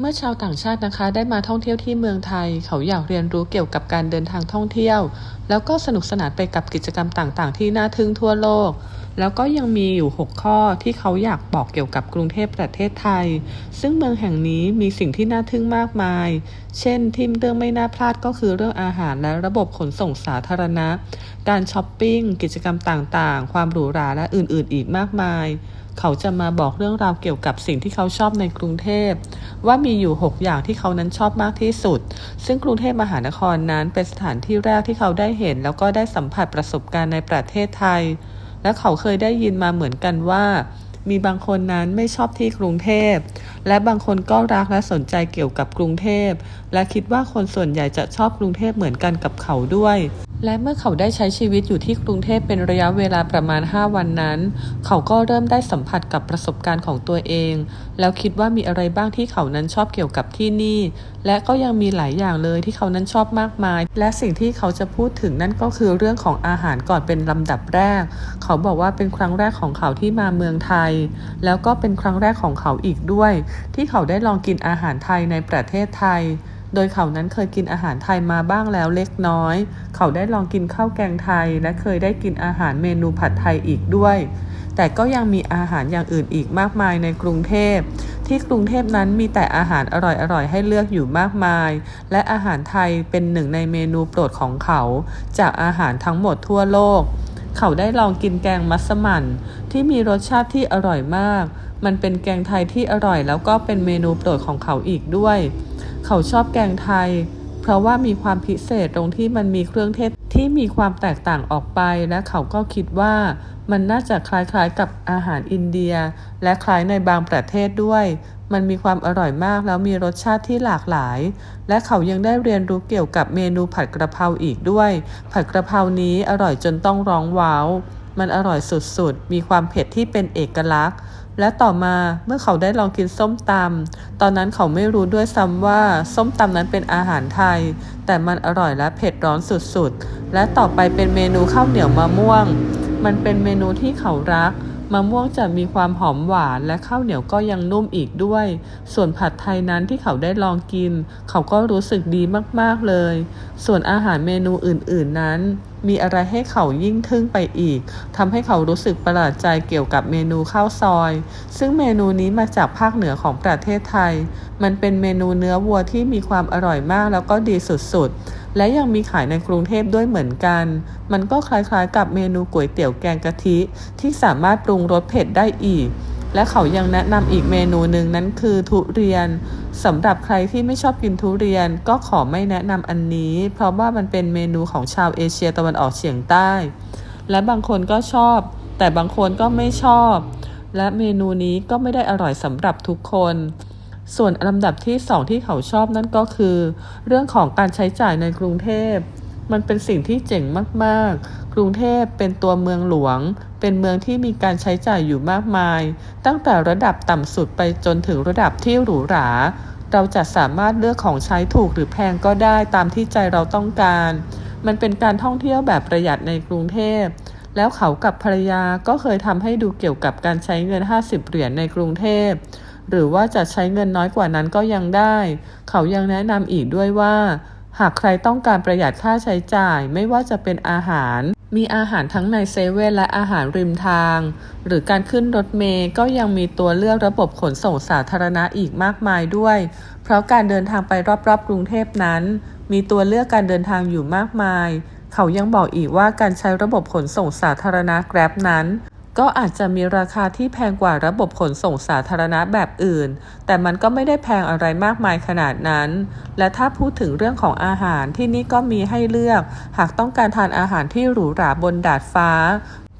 เมื่อชาวต่างชาตินะคะ ได้มาท่องเที่ยวที่เมืองไทย เขาอยากเรียนรู้เกี่ยวกับการเดินทางท่องเที่ยว แล้วก็สนุกสนานไปกับกิจกรรมต่างๆ ที่น่าทึ่งทั่วโลก แล้วก็ยังมีอยู่ 6 ข้อที่เขาอยากบอกเกี่ยวกับกรุงเทพประเทศไทย ซึ่งเมืองแห่งนี้มีสิ่งที่น่าทึ่งมากมาย เช่นที่เรื่องไม่น่าพลาดก็คือเรื่องอาหารและระบบขนส่งสาธารณะ การช้อปปิ้งกิจกรรมต่างๆ ความหรูหราและอื่นๆ อีกมากมาย เขาจะมาบอกเรื่องราวเกี่ยวกับสิ่งที่เขาชอบในกรุงเทพ ว่ามีอยู่ 6 อย่างที่เขานั้นชอบมากที่สุด ซึ่งกรุงเทพมหานครนั้นเป็นสถานที่แรกที่เขาได้เห็น แล้วก็ได้สัมผัสประสบการณ์ในประเทศไทย และเขาเคยได้ยินมาเหมือนกันว่า มีบางคนนั้นไม่ชอบที่กรุงเทพ และบางคนก็รักและสนใจเกี่ยวกับกรุงเทพ และคิดว่าคนส่วนใหญ่จะชอบกรุงเทพเหมือนกันกับเขาด้วย และเมื่อเขาได้ใช้ชีวิตอยู่ที่กรุงเทพเป็นระยะเวลาประมาณ 5 วันนั้น เขาก็เริ่มได้สัมผัสกับประสบการณ์ของตัวเอง แล้วคิดว่ามีอะไรบ้างที่เขานั้นชอบเกี่ยวกับที่นี่ และก็ยังมีหลายอย่างเลยที่เขานั้นชอบมากมาย และสิ่งที่เขาจะพูดถึงนั่นก็คือเรื่องของอาหารก่อนเป็นลำดับแรก เขาบอกว่าเป็นครั้งแรกของเขาที่มาเมืองไทย แล้วก็เป็นครั้งแรกของเขาอีกด้วย ที่เขาได้ลองกินอาหารไทยในประเทศไทย โดยเขานั้นเคยกินอาหารไทยมาบ้างแล้วเล็กน้อย เขาได้ลองกินข้าวแกงไทย และเคยได้กินอาหารเมนูผัดไทยอีกด้วย แต่ก็ยังมีอาหารอย่างอื่นอีกมากมายในกรุงเทพ ที่กรุงเทพนั้นมีแต่อาหารอร่อยๆให้เลือกอยู่มากมาย และอาหารไทยเป็นหนึ่งในเมนูโปรดของเขา จากอาหารทั้งหมดทั่วโลก เขาได้ลองกินแกงมัสมั่นที่มีรสชาติที่อร่อยมาก มันเป็นแกงไทยที่อร่อยแล้วก็เป็นเมนูโปรดของเขาอีกด้วย เขาชอบแกงไทย เพราะว่ามีความพิเศษตรงที่มันมีเครื่องเทศที่มีความแตกต่างออกไป และเขาก็คิดว่ามันน่าจะคล้ายๆกับอาหารอินเดีย และคล้ายในบางประเทศด้วย มันมีความอร่อยมากแล้วมีรสชาติที่หลากหลาย และเขายังได้เรียนรู้เกี่ยวกับเมนูผัดกระเพราอีกด้วย ผัดกระเพรานี้อร่อยจนต้องร้องว้าว มันอร่อยสุดๆ มีความเผ็ดที่เป็นเอกลักษณ์ และต่อมาเมื่อเขาได้ลองกินส้มตำตอนนั้นเขาไม่รู้ด้วยซ้ำว่าส้มตำนั้นเป็นอาหารไทย แต่มันอร่อยและเผ็ดร้อนสุดๆ และต่อไปเป็นเมนูข้าวเหนียวมะม่วง มันเป็นเมนูที่เขารักมะม่วงจะมีความหอมหวานและข้าวเหนียวก็ยังนุ่มอีกด้วย ส่วนผัดไทยนั้นที่เขาได้ลองกิน เขาก็รู้สึกดีมากๆเลย ส่วนอาหารเมนูอื่นๆนั้น มีอะไรให้เขายิ่งทึ่งไปอีกทำให้เขารู้สึกประหลาดใจเกี่ยวกับเมนูข้าวซอย ซึ่งเมนูนี้มาจากภาคเหนือของประเทศไทย มันเป็นเมนูเนื้อวัวที่มีความอร่อยมากแล้วก็ดีสุดๆ และยังมีขายในกรุงเทพด้วยเหมือนกัน มันก็คล้ายๆกับเมนูก๋วยเตี๋ยวแกงกะทิ ที่สามารถปรุงรสเผ็ดได้อีก และเขายังแนะนำอีกเมนูหนึ่งนั้นคือทุเรียนสำหรับใครที่ไม่ชอบกินทุเรียนก็ขอไม่แนะนำอันนี้ เพราะว่ามันเป็นเมนูของชาวเอเชียตะวันออกเฉียงใต้ และบางคนก็ชอบ แต่บางคนก็ไม่ชอบ และเมนูนี้ก็ไม่ได้อร่อยสำหรับทุกคน ส่วนลำดับที่สองที่เขาชอบนั่นก็คือ เรื่องของการใช้จ่ายในกรุงเทพมันเป็นสิ่งที่เจ๋งมากๆก รุงเทพเป็นตัวเมืองหลวง เป็นเมืองที่มีการใช้จ่ายอยู่มากมาย ตั้งแต่ระดับต่ำสุดไปจนถึงระดับที่หรูหรา เราจะสามารถเลือกของใช้ถูกหรือแพงก็ได้ตามที่ใจเราต้องการ มันเป็นการท่องเที่ยวแบบประหยัดในกรุงเทพ แล้วเขากับภรรยาก็เคยทำให้ดูเกี่ยวกับการใช้เงิน 50 เหรียญในกรุงเทพหรือว่าจะใช้เงินน้อยกว่านั้นก็ยังได้ เขายังแนะนำอีกด้วยว่า หากใครต้องการประหยัดค่าใช้จ่ายไม่ว่าจะเป็นอาหาร มีอาหารทั้งในเซเว่นและอาหารริมทาง หรือการขึ้นรถเมย์ก็ยังมีตัวเลือกระบบขนส่งสาธารณะอีกมากมายด้วย เพราะการเดินทางไปรอบๆ กรุงเทพนั้น มีตัวเลือกการเดินทางอยู่มากมาย เขายังบอกอีกว่าการใช้ระบบขนส่งสาธารณะ Grab นั้น ก็อาจจะมีราคาที่แพงกว่าระบบขนส่งสาธารณะแบบอื่น แต่มันก็ไม่ได้แพงอะไรมากมายขนาดนั้น และถ้าพูดถึงเรื่องของอาหารที่นี่ก็มีให้เลือก หากต้องการทานอาหารที่หรูหราบนดาดฟ้า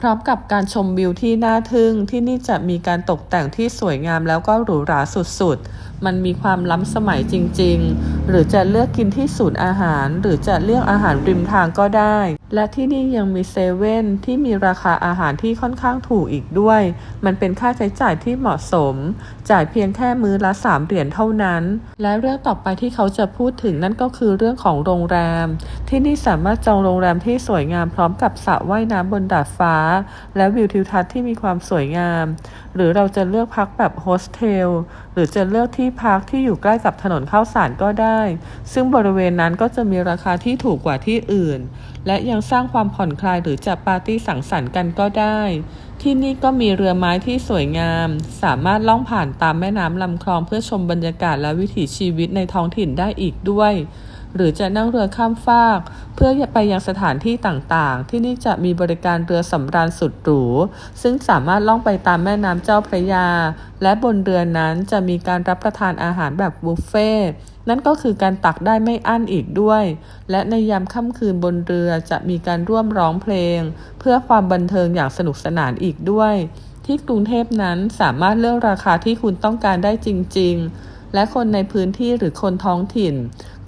พร้อมกับการชมวิวที่น่าทึ่ง ที่นี่จะมีการตกแต่งที่สวยงามแล้วก็หรูหราสุดๆ มันมีความล้ำสมัยจริง ๆ หรือจะเลือกกินที่ศูนย์อาหาร หรือจะเลือกอาหารริมทางก็ได้ และที่นี่ยังมีเซเว่นที่มีราคาอาหารที่ค่อนข้างถูกอีกด้วย มันเป็นค่าใช้จ่ายที่เหมาะสม จ่ายเพียงแค่มื้อละ 3 เหรียญเท่านั้น และเรื่องต่อไปที่เขาจะพูดถึงนั่นก็คือเรื่องของโรงแรม ที่นี่สามารถจองโรงแรมที่สวยงามพร้อมกับสระว่ายน้ำบนดาดฟ้า และวิวทิวทัศน์ที่มีความสวยงาม หรือเราจะเลือกพักแบบโฮสเทล หรือจะเลือกที่พักที่อยู่ใกล้กับถนนข้าวสารก็ได้ ซึ่งบริเวณนั้นก็จะมีราคาที่ถูกกว่าที่อื่น และยังสร้างความผ่อนคลายหรือจัดปาร์ตี้สังสรรค์กันก็ได้ ที่นี่ก็มีเรือไม้ที่สวยงาม สามารถล่องผ่านตามแม่น้ำลำคลองเพื่อชมบรรยากาศและวิถีชีวิตในท้องถิ่นได้อีกด้วย หรือจะนั่งเรือข้ามฟาก เพื่อไปยังสถานที่ต่างๆ ที่นี่จะมีบริการเรือสำราญสุดหรู ซึ่งสามารถล่องไปตามแม่น้ำเจ้าพระยา และบนเรือนั้นจะมีการรับประทานอาหารแบบบุฟเฟ่ต์นั่นก็คือการตักได้ไม่อั้นอีกด้วย และในยามค่ำคืนบนเรือจะมีการร่วมร้องเพลง เพื่อความบันเทิงอย่างสนุกสนานอีกด้วย ที่กรุงเทพนั้นสามารถเลือกราคาที่คุณต้องการได้จริง ๆ และคนในพื้นที่หรือคนท้องถิ่น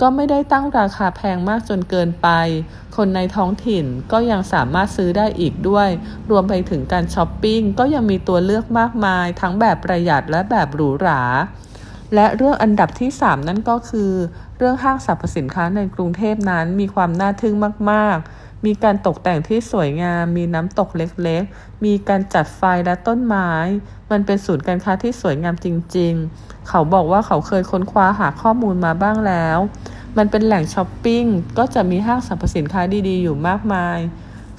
ก็ไม่ได้ตั้งราคาแพงมากจนเกินไป คนในท้องถิ่นก็ยังสามารถซื้อได้อีกด้วย รวมไปถึงการช้อปปิ้งก็ยังมีตัวเลือกมากมาย ทั้งแบบประหยัดและแบบหรูหรา และเรื่องอันดับที่ 3 นั่นก็คือ เรื่องห้างสรรพสินค้าในกรุงเทพนั้นมีความน่าทึ่งมาก ๆ มีการตกแต่งที่สวยงาม มีน้ำตกเล็กๆ มีการจัดไฟและต้นไม้ มันเป็นศูนย์การค้าที่สวยงามจริงๆ เขาบอกว่าเขาเคยค้นคว้าหาข้อมูลมาบ้างแล้ว มันเป็นแหล่งช้อปปิ้ง ก็จะมีห้างสรรพสินค้าดีๆ อยู่มากมาย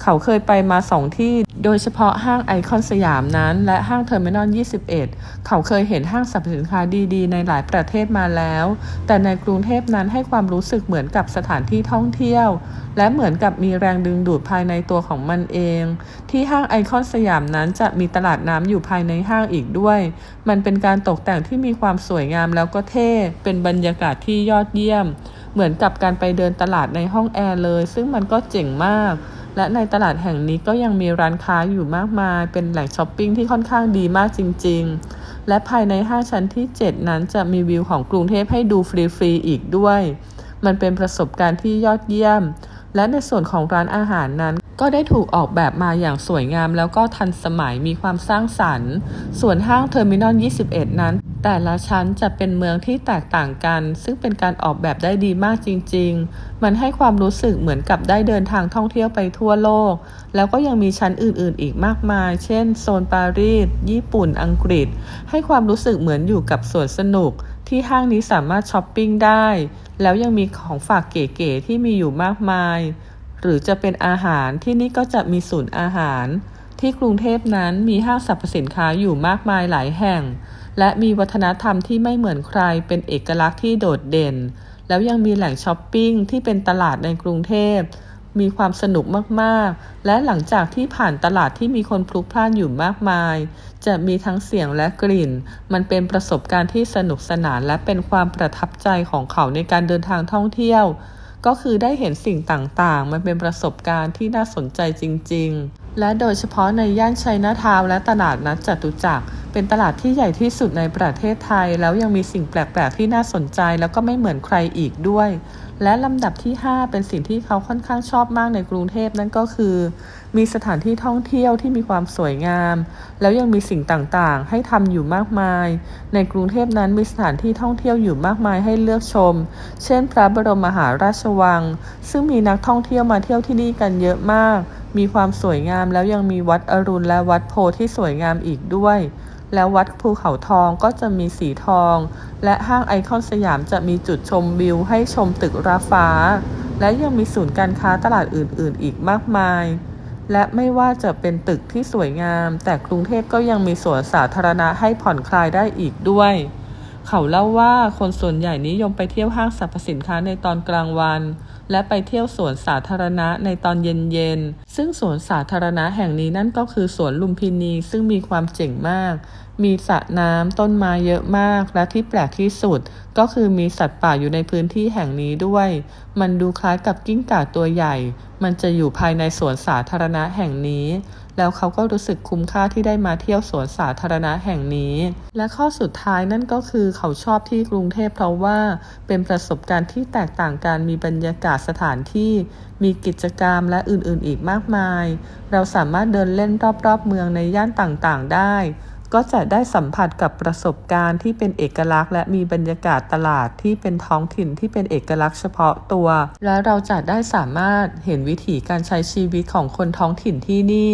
เขาเคยไปมาสองที่ โดยเฉพาะห้างไอคอนสยามนั้น และห้างเทอร์มินอล 21 เขาเคยเห็นห้างสรรพสินค้าดีๆ ในหลายประเทศมาแล้ว แต่ในกรุงเทพนั้นให้ความรู้สึกเหมือนกับสถานที่ท่องเที่ยว และเหมือนกับมีแรงดึงดูดภายในตัวของมันเอง ที่ห้างไอคอนสยามนั้นจะมีตลาดน้ำอยู่ภายในห้างอีกด้วย มันเป็นการตกแต่งที่มีความสวยงามแล้วก็เท่ เป็นบรรยากาศที่ยอดเยี่ยม เหมือนกับการไปเดินตลาดในห้องแอร์เลย ซึ่งมันก็เจ๋งมาก และในตลาดแห่งนี้ก็ยังมีร้านค้าอยู่มากมาย เป็นแหล่งช้อปปิ้งที่ค่อนข้างดีมากจริง ๆ และภายในห้างชั้นที่ 7 นั้นจะมีวิวของกรุงเทพให้ดูฟรีๆอีกด้วย มันเป็นประสบการณ์ที่ยอดเยี่ยม และในส่วนของร้านอาหารนั้น ก็ได้ถูกออกแบบมาอย่างสวยงาม แล้วก็ทันสมัยมีความสร้างสรรค์ ส่วนห้างเทอร์มินอล 21 นั้น แต่ละชั้นจะเป็นเมืองที่แตกต่างกัน ซึ่งเป็นการออกแบบได้ดีมากจริง ๆ มันให้ความรู้สึกเหมือนกับได้เดินทางท่องเที่ยวไปทั่วโลก แล้วก็ยังมีชั้นอื่นๆ อีกมากมาย เช่น โซนปารีส ญี่ปุ่น อังกฤษ ให้ความรู้สึกเหมือนอยู่กับสวนสนุก ที่ห้างนี้สามารถช้อปปิ้งได้ แล้วยังมีของฝากเก๋ๆที่มีอยู่มากมาย หรือจะเป็นอาหารที่นี่ก็จะมีศูนย์อาหาร ที่กรุงเทพนั้นมีห้างสรรพสินค้าอยู่มากมายหลายแห่ง และมีวัฒนธรรมที่ไม่เหมือนใครเป็นเอกลักษณ์ที่โดดเด่น แล้วยังมีแหล่งช้อปปิ้งที่เป็นตลาดในกรุงเทพ มีความสนุกมากๆ และหลังจากที่ผ่านตลาดที่มีคนพลุกพล่านอยู่มากมาย จะมีทั้งเสียงและกลิ่น มันเป็นประสบการณ์ที่สนุกสนานและเป็นความประทับใจของเขาในการเดินทางท่องเที่ยว ก็คือได้เห็นสิ่งต่างๆ มันเป็นประสบการณ์ที่น่าสนใจจริง ๆ และโดยเฉพาะในย่านชัยนาทาวน์และตลาดนัดจตุจักร เป็นตลาดที่ใหญ่ที่สุดในประเทศไทย แล้วยังมีสิ่งแปลก ๆ ที่น่าสนใจแล้วก็ไม่เหมือนใครอีกด้วย และลำดับที่ 5 เป็นสิ่งที่เขาค่อนข้างชอบมากในกรุงเทพนั่นก็คือ มีสถานที่ท่องเที่ยวที่มีความสวยงาม แล้วยังมีสิ่งต่าง ๆ ให้ทำอยู่มากมาย ในกรุงเทพนั้นมีสถานที่ท่องเที่ยวอยู่มากมายให้เลือกชม เช่น พระบรมมหาราชวัง ซึ่งมีนักท่องเที่ยวมาเที่ยวที่นี่กันเยอะมาก มีความสวยงามแล้วยังมีวัดอรุณและวัดโพธิ์ที่สวยงามอีกด้วย แล้ววัดภูเขาทองก็จะมีสีทอง และห้างไอคอนสยามจะมีจุดชมวิวให้ชมตึกราฟ้า และยังมีศูนย์การค้าตลาดอื่นๆ อีกมากมาย และไม่ว่าจะเป็นตึกที่สวยงาม แต่กรุงเทพก็ยังมีสวนสาธารณะให้ผ่อนคลายได้อีกด้วย เขาเล่าว่าคนส่วนใหญ่นิยมไปเที่ยวห้างสรรพสินค้าในตอนกลางวัน และไปเที่ยวสวนสาธารณะในตอนเย็นๆ ซึ่งสวนสาธารณะแห่งนี้นั่นก็คือสวนลุมพินีซึ่งมีความเจ๋งมาก มีสระน้ำต้นไม้เยอะมาก และที่แปลกที่สุด ก็คือมีสัตว์ป่าอยู่ในพื้นที่แห่งนี้ด้วย มันดูคล้ายกับกิ้งก่าตัวใหญ่ มันจะอยู่ภายในสวนสาธารณะแห่งนี้ แล้วเขาก็รู้สึกคุ้มค่าที่ได้มาเที่ยวสวนสาธารณะแห่งนี้ และข้อสุดท้ายนั่นก็คือเขาชอบที่กรุงเทพเพราะว่าเป็นประสบการณ์ที่แตกต่างกันมีบรรยากาศสถานที่มีกิจกรรมและอื่นๆ อีกมากมาย เราสามารถเดินเล่นรอบๆเมืองในย่านต่างๆ ได้ ก็จะได้สัมผัสกับประสบการณ์ที่เป็นเอกลักษณ์ และมีบรรยากาศตลาดที่เป็นท้องถิ่นที่เป็นเอกลักษณ์เฉพาะตัว และเราจะได้สามารถเห็นวิถีการใช้ชีวิตของคนท้องถิ่นที่นี่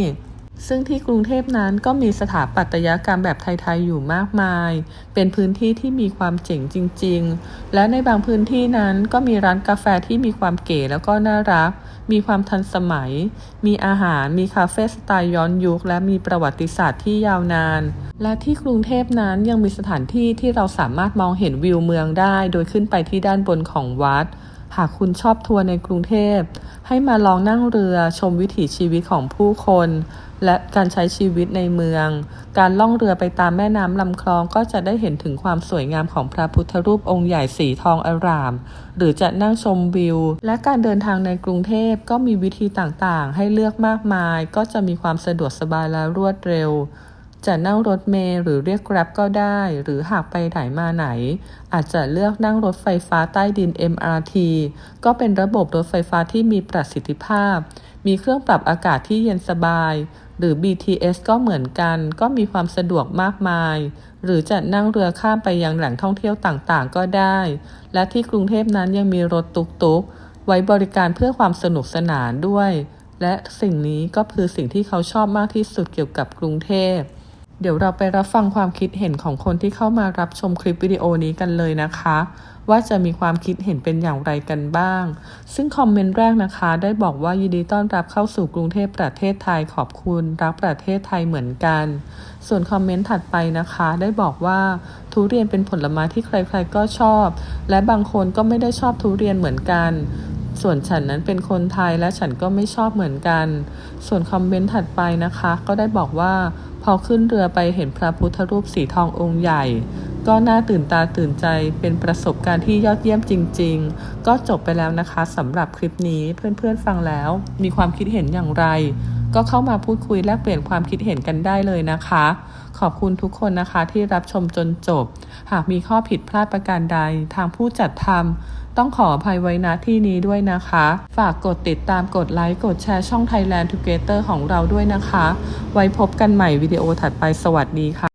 ซึ่งที่กรุงเทพนั้นก็มีสถาปัตยกรรมแบบไทย ๆ อยู่มากมาย เป็นพื้นที่ที่มีความเจ๋งจริง ๆ และในบางพื้นที่นั้นก็มีร้านกาแฟที่มีความเก๋แล้วก็น่ารัก มีความทันสมัย มีอาหาร มีคาเฟ่สไตล์ย้อนยุค และมีประวัติศาสตร์ที่ยาวนาน และที่กรุงเทพนั้นยังมีสถานที่ที่เราสามารถมองเห็นวิวเมืองได้ โดยขึ้นไปที่ด้านบนของวัด หากคุณชอบทัวร์ในกรุงเทพ ให้มาลองนั่งเรือชมวิถีชีวิตของผู้คน และการใช้ชีวิตในเมือง การล่องเรือไปตามแม่น้ำลำคลองก็จะได้เห็นถึงความสวยงามของพระพุทธรูปองค์ใหญ่สีทองอาราม หรือจะนั่งชมวิว และการเดินทางในกรุงเทพก็มีวิธีต่างๆ ให้เลือกมากมาย ก็จะมีความสะดวกสบายและรวดเร็ว จะนั่งรถเมล์หรือเรียก Grab ก็ได้ หรือหากไปไหนมาไหน อาจจะเลือกนั่งรถไฟฟ้าใต้ดิน MRT ก็เป็นระบบรถไฟฟ้าที่มีประสิทธิภาพ มีเครื่องปรับอากาศที่เย็นสบาย หรือ BTS ก็เหมือนกัน ก็มีความสะดวกมากมาย หรือจะนั่งเรือข้ามไปยังแหล่งท่องเที่ยวต่างๆ ก็ได้ และที่กรุงเทพนั้นยังมีรถตุกๆ ไว้บริการเพื่อความสนุกสนานด้วยและสิ่งนี้ก็คือสิ่งที่เขาชอบมากที่สุดเกี่ยวกับกรุงเทพ เดี๋ยวเราไปรับฟังความคิดเห็นของคนที่เข้ามารับชมคลิปวิดีโอนี้กันเลยนะคะ ว่าจะมีความคิดเห็นเป็นอย่างไรกันบ้าง ซึ่งคอมเมนต์แรกนะคะ ได้บอกว่ายินดีต้อนรับเข้าสู่กรุงเทพประเทศไทยขอบคุณรักประเทศไทยเหมือนกัน ส่วนคอมเมนต์ถัดไปนะคะ ได้บอกว่าทุเรียนเป็นผลไม้ที่ใครๆก็ชอบ และบางคนก็ไม่ได้ชอบทุเรียนเหมือนกันส่วนฉันนั้นเป็นคนไทยและฉันก็ไม่ชอบเหมือนกัน ส่วนคอมเมนต์ถัดไปนะคะ ก็ได้บอกว่า อขึ้นเรือไปเห็นพระพุทธรูปสีทององค์ใหญ่ ก็น่าตื่นตาตื่นใจเป็นประสบการณ์ที่ยอดเยี่ยมจริง ๆ ก็จบไปแล้วนะคะสำหรับคลิปนี้เพื่อนๆฟังแล้ว มีความคิดเห็นอย่างไร ก็เข้ามาพูดคุยแลกเปลี่ยนความคิดเห็นกันได้เลยนะคะ ขอบคุณทุกคนนะคะที่รับชมจนจบ หากมีข้อผิดพลาดประการใดทางผู้จัดทำ ต้องขออภัยไว้ณที่นี้ด้วยนะคะ ฝากกดติดตามกดไลค์กดแชร์ช่อง Thailand Together ของเราด้วยนะคะ ไว้พบกันใหม่วิดีโอถัดไปสวัสดีค่ะ